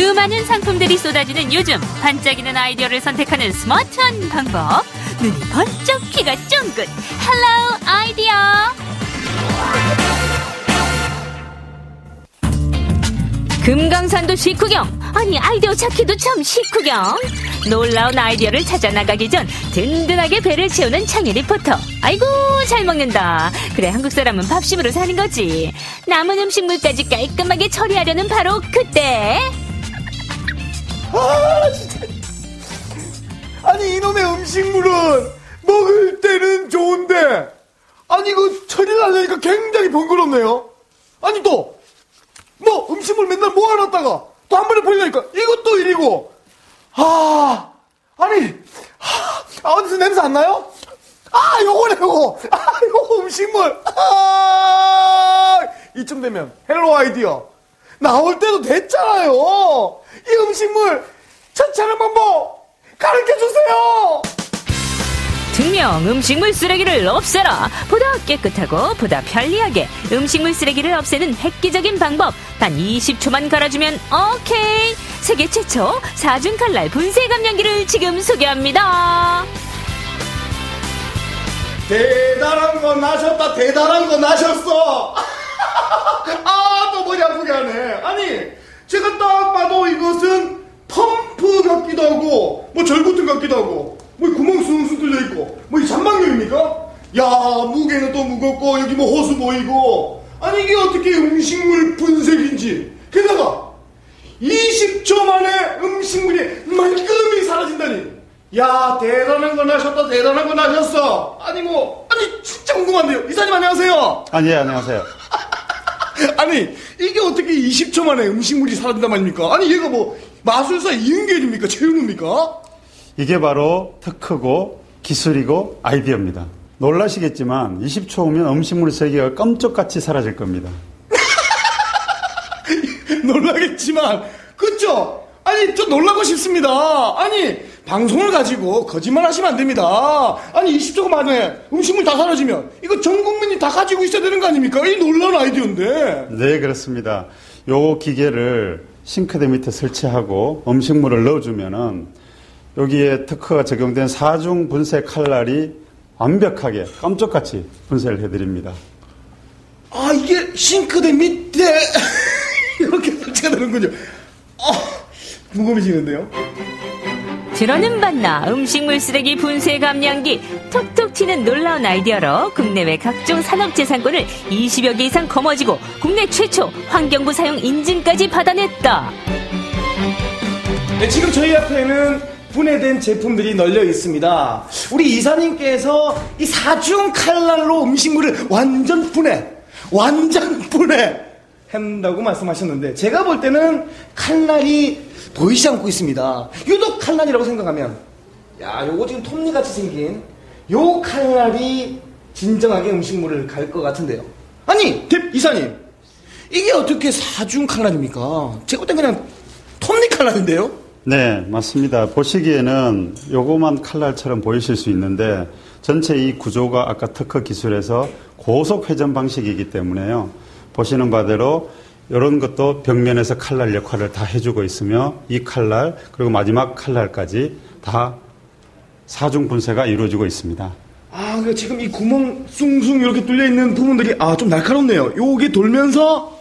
수많은 상품들이 쏟아지는 요즘 반짝이는 아이디어를 선택하는 스마트한 방법. 눈이 번쩍 귀가 쫑긋. 헬로 아이디어. 금강산도 식후경. 아니 아이디어 찾기도 참 식후경. 놀라운 아이디어를 찾아 나가기 전 든든하게 배를 채우는 창희 리포터. 아이고 잘 먹는다. 그래 한국 사람은 밥심으로 사는 거지. 남은 음식물까지 깔끔하게 처리하려는 바로 그때 아 진짜. 아니 이놈의 음식물은 먹을 때는 좋은데 아니 이거 처리를 하려니까 굉장히 번거롭네요. 아니 또 뭐 음식물 맨날 모아놨다가 또 한 번에 버리니까 이것도 일이고. 아 아니 아, 어디서 냄새 안 나요? 아 요거네 요거. 아 요거 음식물. 아 이쯤 되면 헬로 아이디어 나올 때도 됐잖아요. 이 음식물 처치하는 방법 가르쳐 주세요. 증명 음식물 쓰레기를 없애라. 보다 깨끗하고 보다 편리하게 음식물 쓰레기를 없애는 획기적인 방법. 단 20초만 갈아주면 오케이. 세계 최초 사중 칼날 분쇄 감량기를 지금 소개합니다. 대단한 거 나셨다. 대단한 거 나셨어. 하네 아니 제가 딱 봐도 이것은 펌프 같기도 하고 뭐 절구등 같기도 하고 뭐 구멍 숭숭 뚫려 있고 뭐 이 잔망용입니까? 야 무게는 또 무겁고 여기 뭐 호수 보이고. 아니 이게 어떻게 음식물 분쇄기인지. 게다가 20초 만에 음식물이 말끔히 사라진다니. 야 대단한 거 나셨다 대단한 거 나셨어. 아니 뭐 아니 진짜 궁금한데요. 이사님 안녕하세요. 아, 예, 안녕하세요. 아니 이게 어떻게 20초 만에 음식물이 사라진단 말입니까? 아니 얘가 뭐 마술사 이은결입니까? 최윤우입니까? 이게 바로 특허고 기술이고 아이디어입니다. 놀라시겠지만 20초 후면 음식물 세계가 깜짝같이 사라질 겁니다. 놀라겠지만 그쵸? 아니 저 놀라고 싶습니다. 아니 방송을 가지고 거짓말 하시면 안 됩니다. 아니 20초 만에 음식물 다 사라지면 이거 전 국민이 다 가지고 있어야 되는 거 아닙니까? 이 놀라운 아이디어인데. 네, 그렇습니다. 요 기계를 싱크대 밑에 설치하고 음식물을 넣어주면은 여기에 특허가 적용된 사중 분쇄 칼날이 완벽하게 깜짝같이 분쇄를 해드립니다. 아 이게 싱크대 밑에 이렇게 설치가 되는군요. 아 궁금해지는데요 들어는 봤나 음식물 쓰레기 분쇄 감량기 톡톡 튀는 놀라운 아이디어로 국내외 각종 산업재산권을 20여 개 이상 거머쥐고 국내 최초 환경부 사용 인증까지 받아냈다 네, 지금 저희 앞에는 분해된 제품들이 널려 있습니다. 우리 이사님께서 이 사중 칼날로 음식물을 완전 분해, 완전 분해 한다고 말씀하셨는데 제가 볼 때는 칼날이 보이지 않고 있습니다. 유독 칼날이라고 생각하면 야, 요거 지금 톱니같이 생긴 요 칼날이 진정하게 음식물을 갈 것 같은데요. 아니, 대- 이사님. 이게 어떻게 사중 칼날입니까? 제가 볼땐 그냥 톱니 칼날인데요? 네, 맞습니다. 보시기에는 요거만 칼날처럼 보이실 수 있는데 전체 이 구조가 아까 특허 기술에서 고속 회전 방식이기 때문에요. 보시는 바대로 이런 것도 벽면에서 칼날 역할을 다 해주고 있으며 이 칼날 그리고 마지막 칼날까지 다 사중 분쇄가 이루어지고 있습니다. 아, 그 지금 이 구멍 숭숭 이렇게 뚫려 있는 부분들이 아, 좀 날카롭네요. 요게 돌면서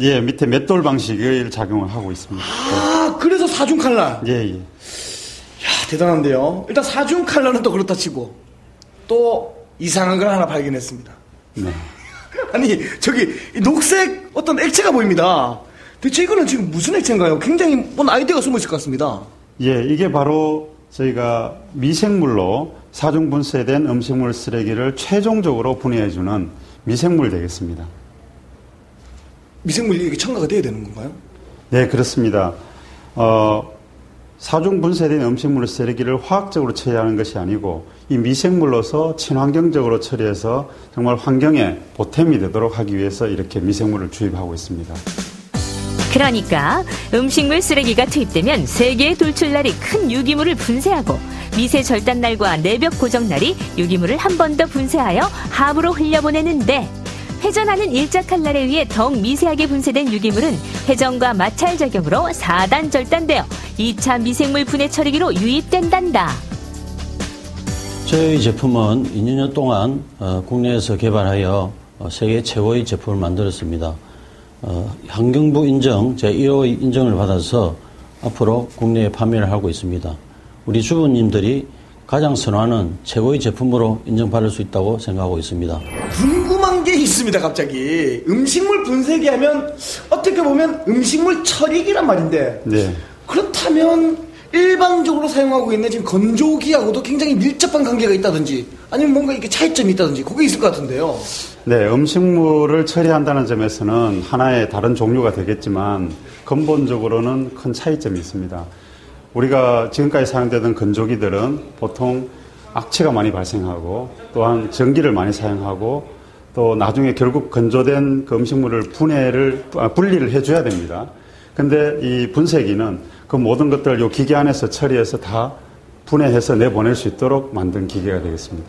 예, 밑에 맷돌 방식을 작용을 하고 있습니다. 아, 그래서 사중 칼날. 예, 예. 야, 대단한데요. 일단 사중 칼날은 또 그렇다 치고 또 이상한 걸 하나 발견했습니다. 네. 아니, 저기 이 녹색 어떤 액체가 보입니다. 대체 이거는 지금 무슨 액체인가요? 굉장히 뭔 아이디어가 숨어 있을 것 같습니다. 예, 이게 바로 저희가 미생물로 사중 분쇄된 음식물 쓰레기를 최종적으로 분해해주는 미생물 되겠습니다. 미생물이 이게 첨가가 돼야 되는 건가요? 네, 그렇습니다. 어, 사중 분쇄된 음식물 쓰레기를 화학적으로 처리하는 것이 아니고 이 미생물로서 친환경적으로 처리해서 정말 환경에 보탬이 되도록 하기 위해서 이렇게 미생물을 주입하고 있습니다. 그러니까 음식물 쓰레기가 투입되면 세 개의 돌출 날이 큰 유기물을 분쇄하고 미세 절단 날과 내벽 고정 날이 유기물을 한 번 더 분쇄하여 하부로 흘려보내는데 회전하는 일자 칼날에 의해 더욱 미세하게 분쇄된 유기물은 회전과 마찰 작용으로 4단 절단되어 2차 미생물 분해 처리기로 유입된단다. 저희 제품은 2년 동안 어, 국내에서 개발하여 어, 세계 최고의 제품을 만들었습니다. 어, 환경부 인정 제1호 인정을 받아서 앞으로 국내에 판매를 하고 있습니다. 우리 주부님들이 가장 선호하는 최고의 제품으로 인정받을 수 있다고 생각하고 있습니다. 궁금한 게 있습니다, 갑자기. 음식물 분쇄기 하면 어떻게 보면 음식물 처리기란 말인데. 네. 그렇다면 일반적으로 사용하고 있는 지금 건조기하고도 굉장히 밀접한 관계가 있다든지 아니면 뭔가 이렇게 차이점이 있다든지 그게 있을 것 같은데요. 네, 음식물을 처리한다는 점에서는 하나의 다른 종류가 되겠지만 근본적으로는 큰 차이점이 있습니다. 우리가 지금까지 사용되던 건조기들은 보통 악취가 많이 발생하고 또한 전기를 많이 사용하고 또 나중에 결국 건조된 그 음식물을 분해를 아, 분리를 해줘야 됩니다. 근데 이 분쇄기는 그 모든 것들을 이 기계 안에서 처리해서 다 분해해서 내보낼 수 있도록 만든 기계가 되겠습니다.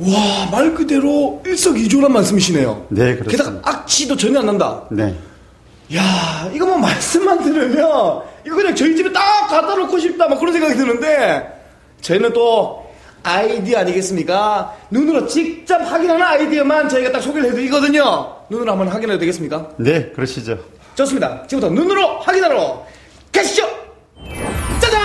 와, 말 그대로 일석이조란 말씀이시네요. 네, 그렇습니다. 게다가 악취도 전혀 안 난다. 네. 야, 이거 뭐 말씀만 들으면 이거 그냥 저희 집에 딱 갖다 놓고 싶다 막 그런 생각이 드는데 저희는 또 아이디어 아니겠습니까? 눈으로 직접 확인하는 아이디어만 저희가 딱 소개를 해드리거든요. 눈으로 한번 확인해도 되겠습니까? 네, 그러시죠. 좋습니다. 지금부터 눈으로 확인하러 가시죠. 짜잔!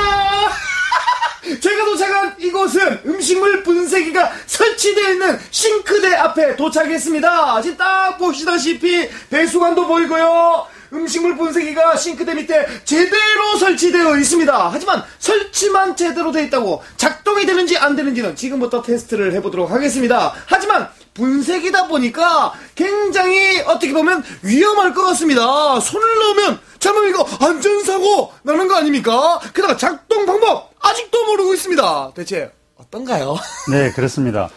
저희가 도착한 이곳은 음식물 분쇄기가 설치되어 있는 싱크대 앞에 도착했습니다. 지금 딱 보시다시피 배수관도 보이고요. 음식물 분쇄기가 싱크대 밑에 제대로 설치되어 있습니다. 하지만 설치만 제대로 되어 있다고 작동이 되는지 안 되는지는 지금부터 테스트를 해보도록 하겠습니다. 하지만 분쇄기다 보니까 굉장히 어떻게 보면 위험할 것 같습니다. 손을 넣으면 잘못 이거 안전사고 나는 거 아닙니까? 게다가 작동 방법 아직도 모르고 있습니다. 대체 어떤가요? 네, 그렇습니다.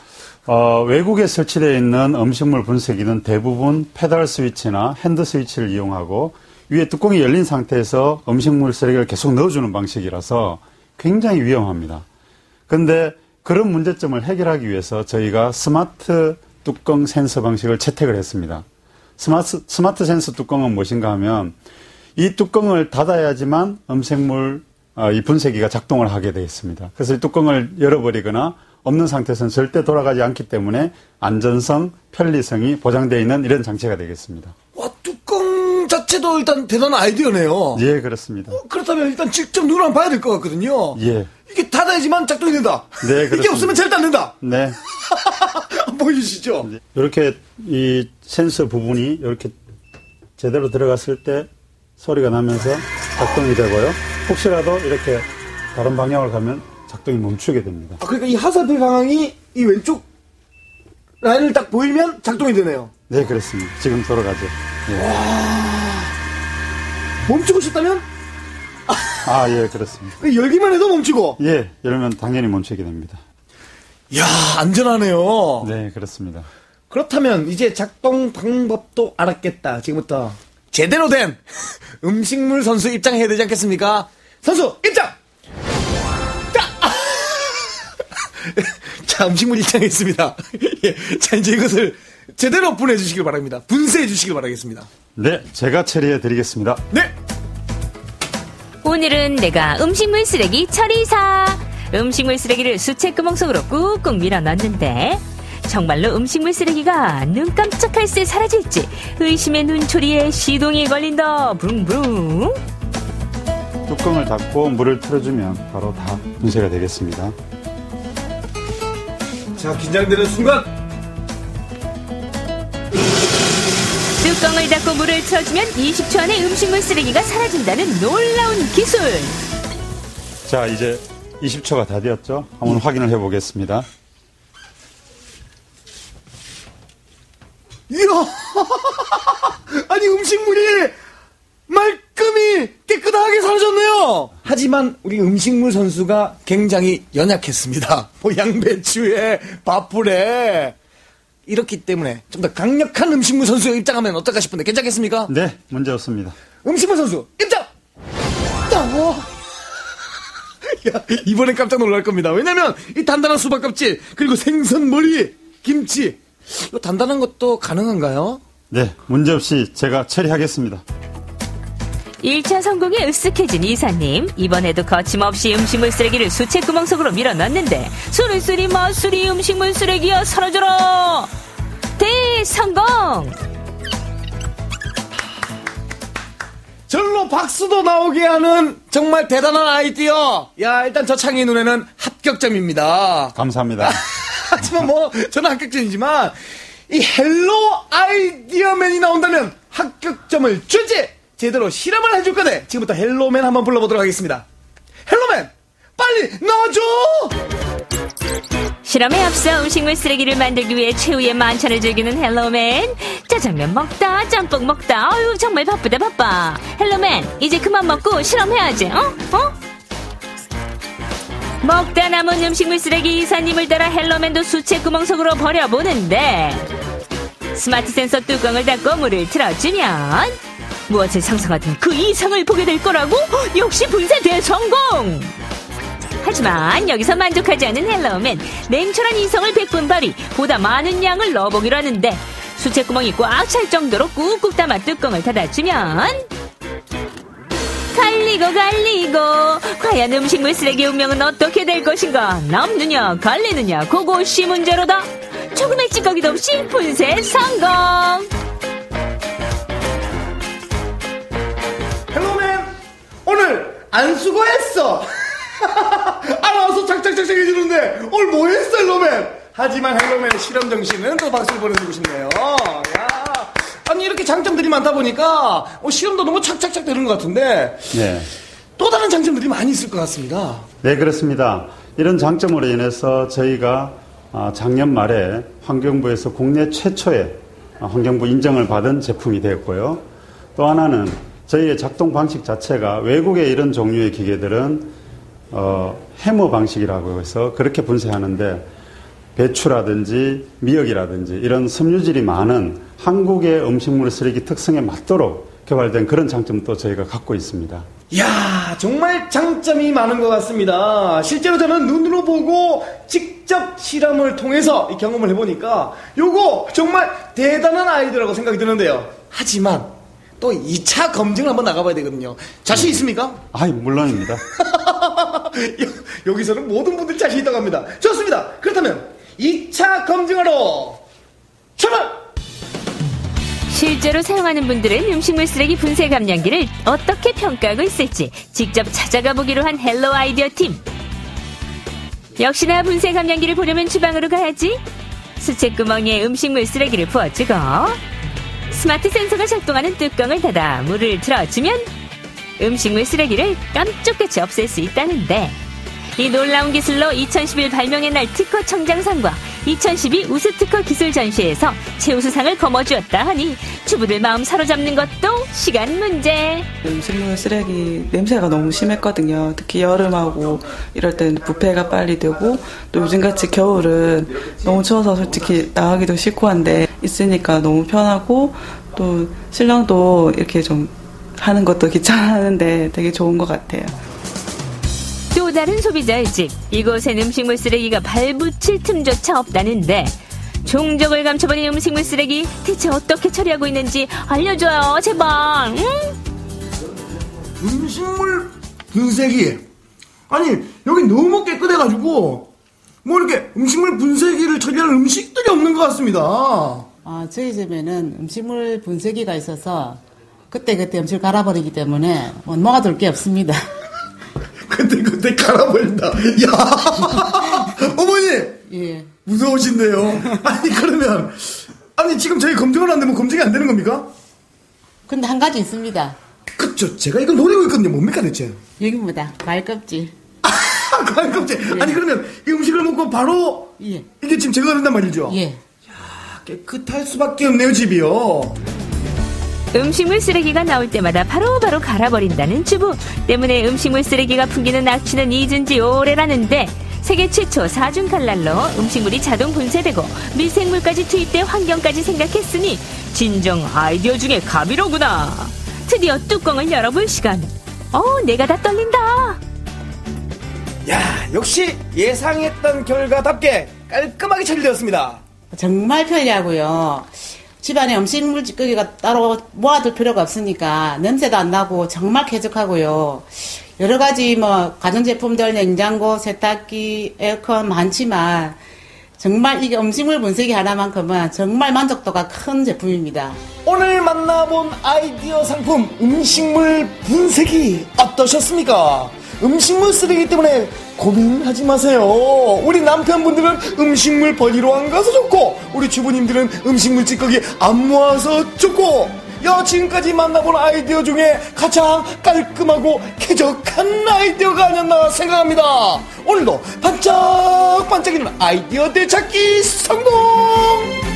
어, 외국에 설치되어 있는 음식물 분쇄기는 대부분 페달 스위치나 핸드 스위치를 이용하고 위에 뚜껑이 열린 상태에서 음식물 쓰레기를 계속 넣어주는 방식이라서 굉장히 위험합니다. 근데 그런 문제점을 해결하기 위해서 저희가 스마트 뚜껑 센서 방식을 채택을 했습니다. 스마트, 스마트 센서 뚜껑은 무엇인가 하면 이 뚜껑을 닫아야지만 음식물 어, 이 분쇄기가 작동을 하게 되어 있습니다. 그래서 이 뚜껑을 열어버리거나 없는 상태에서는 절대 돌아가지 않기 때문에 안전성, 편리성이 보장되어 있는 이런 장치가 되겠습니다. 와 뚜껑 자체도 일단 대단한 아이디어네요. 예, 그렇습니다. 어, 그렇다면 일단 직접 눈으로 한번 봐야 될 것 같거든요. 예. 이게 닫아야지만 작동이 된다. 네, 이게 그렇습니다. 없으면 절대 안 된다. 네. 보여주시죠. 이렇게 이 센서 부분이 이렇게 제대로 들어갔을 때 소리가 나면서 작동이 되고요. 혹시라도 이렇게 다른 방향을 가면 작동이 멈추게 됩니다. 아, 그러니까 이 하사표 방향이 이 왼쪽 라인을 딱 보이면 작동이 되네요. 네, 그렇습니다. 지금 돌아가죠. 예. 멈추고 싶다면 아, 예, 그렇습니다. 열기만 해도 멈추고. 예, 이러면 당연히 멈추게 됩니다. 이야 안전하네요. 네, 그렇습니다. 그렇다면 이제 작동 방법도 알았겠다. 지금부터 제대로 된 음식물 선수 입장해야 되지 않겠습니까? 선수 입장. 자 음식물 입장했습니다. 예, 자 이제 이것을 제대로 분해해 주시길 바랍니다. 분쇄해 주시길 바라겠습니다. 네, 제가 처리해 드리겠습니다. 네. 오늘은 내가 음식물 쓰레기 처리사. 음식물 쓰레기를 수채 구멍 속으로 꾹꾹 밀어 넣는데 정말로 음식물 쓰레기가 눈 깜짝할 새 사라질지 의심의 눈초리에 시동이 걸린다. 브룽브룽. 뚜껑을 닫고 물을 틀어주면 바로 다 분쇄가 되겠습니다. 자 긴장되는 순간 뚜껑을 닫고 물을 틀어주면 20초 안에 음식물 쓰레기가 사라진다는 놀라운 기술. 자, 이제 20초가 다 되었죠? 한번 확인을 해 보겠습니다. 이야 아니 음식물이 말끔히 깨끗하게 사라졌네요. 하지만 우리 음식물 선수가 굉장히 연약했습니다. 뭐 양배추에 밥풀에 이렇기 때문에 좀 더 강력한 음식물 선수가 입장하면 어떨까 싶은데 괜찮겠습니까? 네, 문제 없습니다. 음식물 선수 입장. 어. 야, 이번엔 깜짝 놀랄 겁니다. 왜냐면 이 단단한 수박 껍질 그리고 생선 머리, 김치 이거 단단한 것도 가능한가요? 네, 문제 없이 제가 처리하겠습니다. 1차 성공에 으쓱해진 이사님 이번에도 거침없이 음식물 쓰레기를 수채 구멍 속으로 밀어넣는데 수리수리 마수리 음식물 쓰레기야 사라져라 대성공 절로 박수도 나오게 하는 정말 대단한 아이디어. 야, 일단 저 창의 눈에는 합격점입니다. 감사합니다. 하지만 뭐, 저는 합격점이지만, 이 헬로 아이디어맨이 나온다면 합격점을 주지! 제대로 실험을 해줄 거네. 지금부터 헬로맨 한번 불러보도록 하겠습니다. 헬로맨! 빨리 넣어줘! 실험에 앞서 음식물 쓰레기를 만들기 위해 최후의 만찬을 즐기는 헬로맨 짜장면 먹다 짬뽕 먹다 어유 정말 바쁘다 바빠 헬로맨 이제 그만 먹고 실험해야지 어? 어? 먹다 남은 음식물 쓰레기 이사님을 따라 헬로맨도 수채 구멍 속으로 버려보는데 스마트 센서 뚜껑을 닫고 물을 틀어주면 무엇을 상상하든 그 이상을 보게 될 거라고? 역시 분쇄 대성공! 하지만 여기서 만족하지 않은 헬로우맨 냉철한 이성을 베푼 발이 보다 많은 양을 넣어보기로 하는데 수채구멍이 꽉 찰 정도로 꾹꾹 담아 뚜껑을 닫아주면 갈리고 갈리고 과연 음식물 쓰레기 운명은 어떻게 될 것인가 남느냐 갈리느냐 그것이 문제로다 조금의 찌꺼기도 없이 분쇄 성공 안 수고했어! 알아서 착착착착 해주는데, 오늘 뭐 했어, 헬로맨? 하지만 헬로맨의 실험 정신은 또 박수를 보내주고 싶네요. 야. 아니, 이렇게 장점들이 많다 보니까, 어, 실험도 너무 착착착 되는 것 같은데, 네. 또 다른 장점들이 많이 있을 것 같습니다. 네, 그렇습니다. 이런 장점으로 인해서 저희가 아, 작년 말에 환경부에서 국내 최초의 아, 환경부 인정을 받은 제품이 되었고요. 또 하나는 저희의 작동 방식 자체가 외국의 이런 종류의 기계들은 어, 해머 방식이라고 해서 그렇게 분쇄하는데 배추라든지 미역이라든지 이런 섬유질이 많은 한국의 음식물 쓰레기 특성에 맞도록 개발된 그런 장점도 저희가 갖고 있습니다. 이야, 정말 장점이 많은 것 같습니다. 실제로 저는 눈으로 보고 직접 실험을 통해서 이 경험을 해보니까 요거 정말 대단한 아이디어라고 생각이 드는데요. 하지만 또 2차 검증을 한번 나가봐야 되거든요. 자신 있습니까? 아이, 물론입니다. 여- 여기서는 모든 분들이 자신 있다고 합니다. 좋습니다. 그렇다면 2차 검증하러 출발! 실제로 사용하는 분들은 음식물 쓰레기 분쇄 감량기를 어떻게 평가하고 있을지 직접 찾아가 보기로 한 헬로 아이디어 팀. 역시나 분쇄 감량기를 보려면 주방으로 가야지. 수채구멍에 음식물 쓰레기를 부어주고 스마트 센서가 작동하는 뚜껑을 닫아 물을 틀어주면 음식물 쓰레기를 깜짝같이 없앨 수 있다는데 이 놀라운 기술로 2011 발명의 날 특허 청장상과 2012 우수 특허 기술 전시에서 최우수상을 거머쥐었다 하니 주부들 마음 사로잡는 것도 시간 문제. 음식물 쓰레기 냄새가 너무 심했거든요. 특히 여름하고 이럴 때는 부패가 빨리 되고 또 요즘같이 겨울은 너무 추워서 솔직히 나가기도 싫고 한데 있으니까 너무 편하고 또 신랑도 이렇게 좀 하는 것도 귀찮아하는데 되게 좋은 것 같아요. 또 다른 소비자의 집. 이곳엔 음식물 쓰레기가 발붙일 틈조차 없다는데 종적을 감춰버린 음식물 쓰레기 대체 어떻게 처리하고 있는지 알려줘요 제발. 응? 음식물 분쇄기. 아니, 여기 너무 깨끗해가지고, 뭐 이렇게 음식물 분쇄기를 처리하는 음식들이 없는 것 같습니다. 아, 저희 집에는 음식물 분쇄기가 있어서 그때그때 음식을 갈아버리기 때문에 뭐 모아둘 게 없습니다. 그때, 그때 갈아버린다. 야 어머니! 예. 무서우신데요. 아니, 그러면, 아니, 지금 저희 검증을 안 되면 검증이 안 되는 겁니까? 근데 한 가지 있습니다. 그쵸. 제가 이걸 노리고 있거든요. 뭡니까, 대체? 여기입니다. 말껍질. 아, 깜깜지 아니, 그러면 이 음식을 먹고 바로, 예. 이게 지금 제가 그런단 말이죠? 예. 깨끗할 수밖에 없네요, 집이요. 음식물 쓰레기가 나올 때마다 바로 바로 갈아버린다는 주부 때문에 음식물 쓰레기가 풍기는 악취는 잊은 지 오래라는데 세계 최초 사중 칼날로 음식물이 자동 분쇄되고 미생물까지 투입돼 환경까지 생각했으니 진정 아이디어 중에 갑이로구나 드디어 뚜껑을 열어볼 시간 어 내가 다 떨린다 야, 역시 예상했던 결과답게 깔끔하게 처리되었습니다. 정말 편리하고요. 집안에 음식물 찌꺼기가 따로 모아둘 필요가 없으니까 냄새도 안 나고 정말 쾌적하고요. 여러 가지 뭐 가전제품들, 냉장고, 세탁기, 에어컨 많지만 정말 이게 음식물 분쇄기 하나만큼은 정말 만족도가 큰 제품입니다. 오늘 만나본 아이디어 상품 음식물 분쇄기 어떠셨습니까? 음식물 쓰레기 때문에 고민하지 마세요. 우리 남편분들은 음식물 버리러 안 가서 좋고 우리 주부님들은 음식물 찌꺼기 안 모아서 좋고 야 지금까지 만나본 아이디어 중에 가장 깔끔하고 쾌적한 아이디어가 아니었나 생각합니다. 오늘도 반짝반짝이는 아이디어 되찾기 성공!